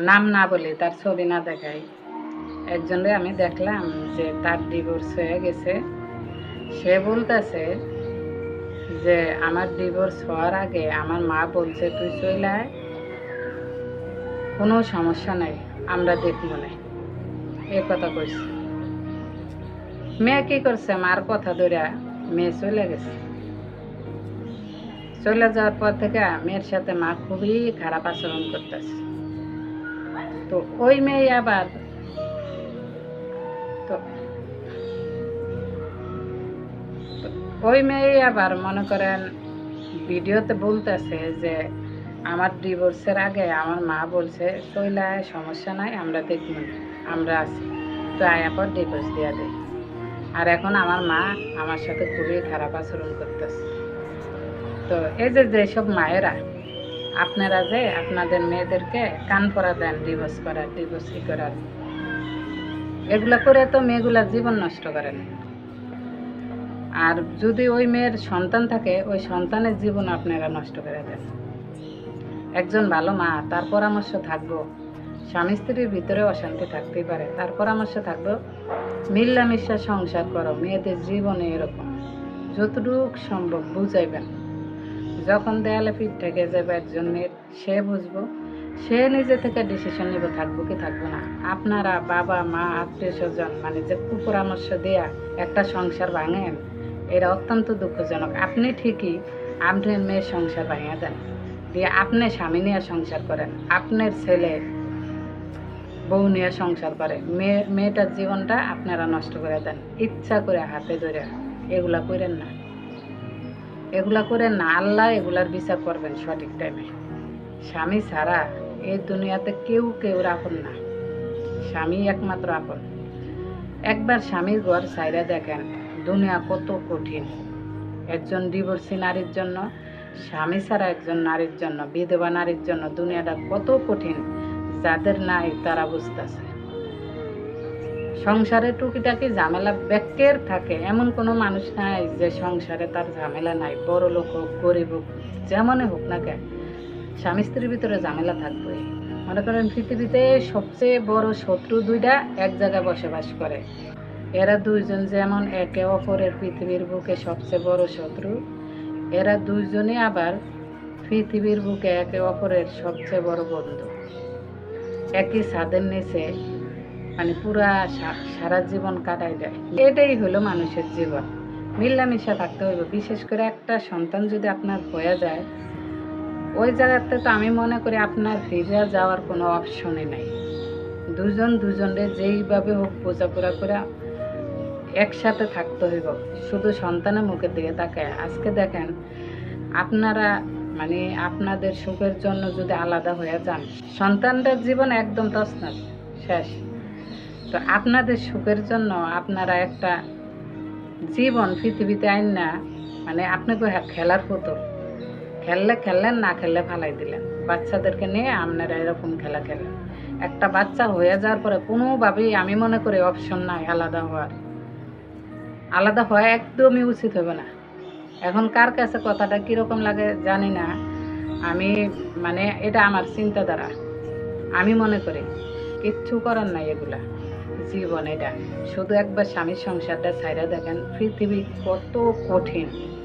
নাম না বলি তার ছবি না দেখাই। একজনরে আমি দেখলাম যে তার ডিভোর্স হয়ে গেছে। সে বলতেছে যে, আমার ডিভোর্স হওয়ার আগে আমার মা বলছে, তুই চলে কোনো সমস্যা নাই, আমরা দেখব না। এ কথা কইছে। মেয়ে কি করছে? মার কথা ধরে মেয়ে চলে গেছে। চলে যাওয়ার পর থেকে মেয়ের সাথে মা খুবই খারাপ আচরণ করতেছে। তো ওই মেয়ে আবার। ওই মেয়ে আবার মনে করেন ভিডিওতে বলতেছে যে, আমার ডিভোর্সের আগে আমার মা বলছে চইলায় সমস্যা নাই, আমরা দেখব, আমরা আছি। তো আয়া পর ডিভোর্স দিয়ে দেয় আর এখন আমার মা আমার সাথে খুবই খারাপ আচরণ করতেছে। তো এই যে যেসব মায়েরা আপনারা যে আপনাদের মেয়েদেরকে কান পরা দেন ডিভোর্স করার ডিভোর্স ই করার এগুলা করে তো মেয়েগুলার জীবন নষ্ট করেন। আর যদি ওই মেয়ের সন্তান থাকে, ওই সন্তানের জীবন আপনারা নষ্ট করে দেন। একজন ভালো মা, তার পরামর্শ থাকব। স্বামী স্ত্রীর ভিতরে অশান্তি থাকতেই পারে। তার পরামর্শ থাকব, মিল্লামিশা সংসার করো, মেয়েদের জীবনে এরকম। যতটুক সম্ভব বুঝাইবেন। যখন দেয়ালে পিঠ থেকে যাবে একজন মেয়ের, সে বুঝব, সে নিজে থেকে ডিসিশন নিব থাকব কি থাকব না। আপনারা বাবা, মা, আত্মীয় স্বজন মানে যে কুপরামর্শ দেয়া একটা সংসার ভাঙেন, এটা অত্যন্ত দুঃখজনক। আপনি ঠিকই আপনার মেয়ের সংসার ভাঙিয়ে দেন। দিয়ে আপনি স্বামী নিয়ে সংসার করেন, আপনার ছেলে বউ নিয়ে সংসার করে, মেয়ে, মেয়েটার জীবনটা আপনারা নষ্ট করে দেন। ইচ্ছা করে হাতে ধরে এগুলা করেন না। এগুলা করে না আল্লাহ এগুলার বিচার করবেন সঠিক টাইমে স্বামী ছাড়া এই দুনিয়াতে কেউ কেউ আপন না। স্বামী একমাত্র আপন। একবার স্বামীর ঘর সাইরা দেখেন, দুনিয়া কত কঠিন। একজন ডিভোর্সি নারীর জন্য, স্বামী ছাড়া একজন নারীর জন্য, বিধবা নারীর জন্য দুনিয়াটা কত কঠিন, যাদের নাই তারা বুঝতেছে। সংসারে টুকিটাকি ঝামেলা ব্যাকের থাকে। এমন কোনো মানুষ নাই যে সংসারে তার ঝামেলা নাই। বড় লোক হোক, গরিব হোক, যেমনই হোক না কেন, স্বামী স্ত্রীর ভিতরে ঝামেলা থাকবেই। মনে করেন পৃথিবীতে সবচেয়ে বড় শত্রু দুইটা এক জায়গায় বসবাস করে। এরা দুইজন যেমন একে অপরের পৃথিবীর বুকে সবচেয়ে বড় শত্রু, এরা দুইজনই আবার পৃথিবীর বুকে একে অপরের সবচেয়ে বড় বন্ধু। একই ছাদের নিচে মানে পুরা সারা জীবন কাটাই দেয়। এটাই হলো মানুষের জীবন। মিল্লামিশা থাকতে হইব। বিশেষ করে একটা সন্তান যদি আপনার হয়ে যায়, ওই জায়গাতে তো আমি মনে করি আপনার ফিরে যাওয়ার কোনো অপশনই নাই। দুজন দুজনে যেইভাবে হোক বোঝাপড়া করে একসাথে থাকতে হইব। শুধু সন্তানের মুখের দিকে তাকায়। আজকে দেখেন, আপনারা মানে আপনাদের সুখের জন্য যদি আলাদা হয়ে যান, সন্তানদের জীবন একদম তছনছ, শেষ। তো আপনাদের সুখের জন্য আপনারা একটা জীবন পৃথিবীতে আইন না মানে আপনাকে খেলার পুতুল। খেললে খেললেন, না খেললে ফালাই দিলেন। বাচ্চাদেরকে নিয়ে আপনারা এরকম খেলা খেলেন। একটা বাচ্চা হয়ে যাওয়ার পরে কোনোভাবেই আমি মনে করি অপশন নাই, আলাদা হওয়ার। আলাদা হওয়া একদমই উচিত হবে না। এখন কার কাছে কথাটা কীরকম লাগে জানি না। আমি মানে এটা আমার চিন্তাধারা। আমি মনে করি কিচ্ছু করার নাই এগুলা। জীবন এটা। শুধু একবার স্বামীর সংসারটা ছাইরা দেখেন পৃথিবী কত কঠিন।